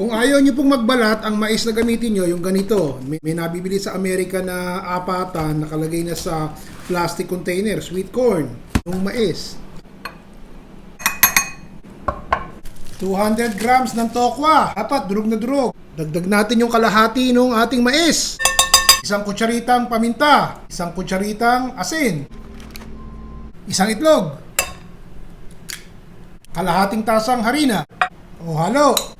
Kung ayaw nyo pong magbalat, ang mais na gamitin nyo, yung ganito. May, may nabibili sa Amerika na apatan, nakalagay na sa plastic container, sweet corn, yung mais. 200 grams ng tokwa. Dapat durog na durog. Dagdag natin yung kalahati ng ating mais. Isang kutsaritang paminta. Isang kutsaritang asin. Isang itlog. Kalahating tasang harina. O halo.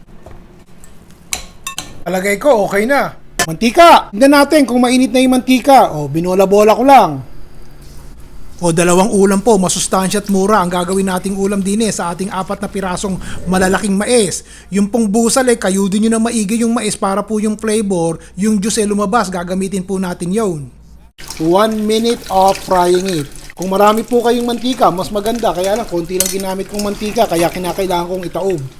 Palagay ko, okay na. Mantika! Tignan natin kung mainit na yung mantika. O, binola-bola ko lang. O, dalawang ulam po, masustansya at mura ang gagawin nating ulam din eh sa ating apat na pirasong malalaking mais. Yung pong busal eh, kayo din nyo na maigi yung mais para po yung flavor, yung juice eh lumabas, gagamitin po natin yon. One minute of frying it. Kung marami po kayong mantika, mas maganda. Kaya lang, konti lang ginamit kong mantika, kaya kinakailangan kong itaob.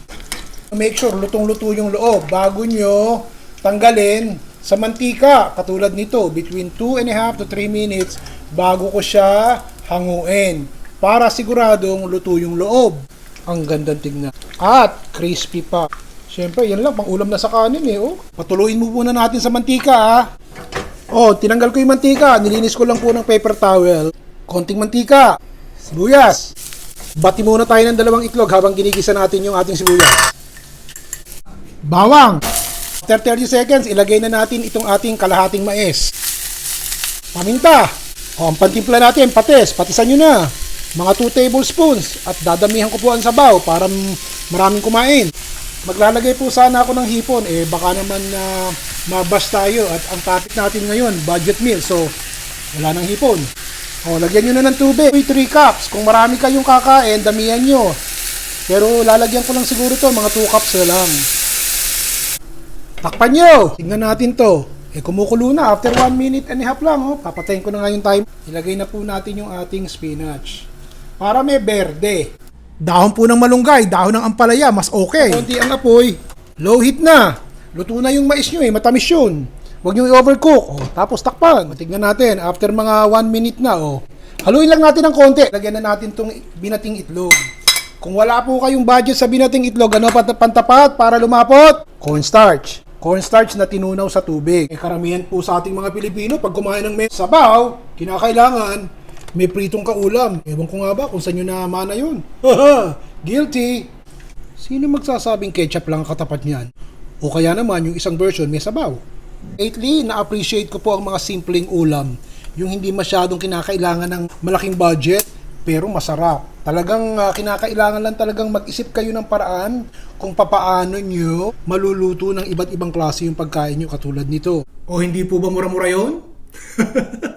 Make sure lutong-luto yung loob bago nyo tanggalin sa mantika. Katulad nito, between 2 and a half to 3 minutes bago ko siya hanguin. Para siguradong luto yung loob. Ang ganda tignan. At crispy pa. Siyempre, yan lang, pang ulam na sa kanin eh. Oh. Patuloyin mo muna natin sa mantika ah. Oh, tinanggal ko yung mantika. Nilinis ko lang po ng paper towel. Konting mantika. Sibuyas. Bati muna tayo ng dalawang itlog habang ginigisa natin yung ating sibuyas. Bawang. After 30 seconds, ilagay na natin itong ating kalahating mais. Paminta. O, ang pantimpla natin, patis. Patisan nyo na. Mga 2 tablespoons. At dadamihan ko po ang sabaw para maraming kumain. Maglalagay po sana ako ng hipon. Eh, baka naman na mabas tayo. At ang topic natin ngayon, budget meal. So, wala nang hipon. O, lagyan nyo na ng tubig. 3 cups. Kung marami kayong kakain, damihan nyo. Pero lalagyan ko lang siguro to mga 2 cups na lang. Takpan nyo! Tingnan natin to. Eh, kumukulo na. After 1 minute and a half lang, oh. Papatayin ko na nga yung time. Ilagay na po natin yung ating spinach. Para may berde. Dahon po ng malunggay, dahon ng ampalaya, mas okay. Konti ang apoy. Low heat na. Luto na yung mais nyo eh, matamis yun. Huwag nyo i-overcook. Oh, tapos takpan. Tignan natin, after mga 1 minute na, oh. Haluin lang natin ng konti. Lagyan na natin tong binating itlog. Kung wala po kayong budget sa binating itlog, ano pat pantapat para lumapot? Cornstarch. Cornstarch na tinunaw sa tubig. Eh, karamihan po sa ating mga Pilipino, pag kumain ng may sabaw, kinakailangan may pritong kaulam. Ewan ko nga ba kung saan nyo namana yun. Guilty. Sino magsasabing ketchup lang ang katapat niyan? O kaya naman yung isang version may sabaw. Lately, na-appreciate ko po ang mga simpleng ulam. Yung hindi masyadong kinakailangan ng malaking budget, pero masarap. Talagang ah, kinakailangan lang talagang mag-isip kayo ng paraan kung papaano nyo maluluto ng iba't ibang klase yung pagkain nyo katulad nito. O hindi po ba mura-mura yon?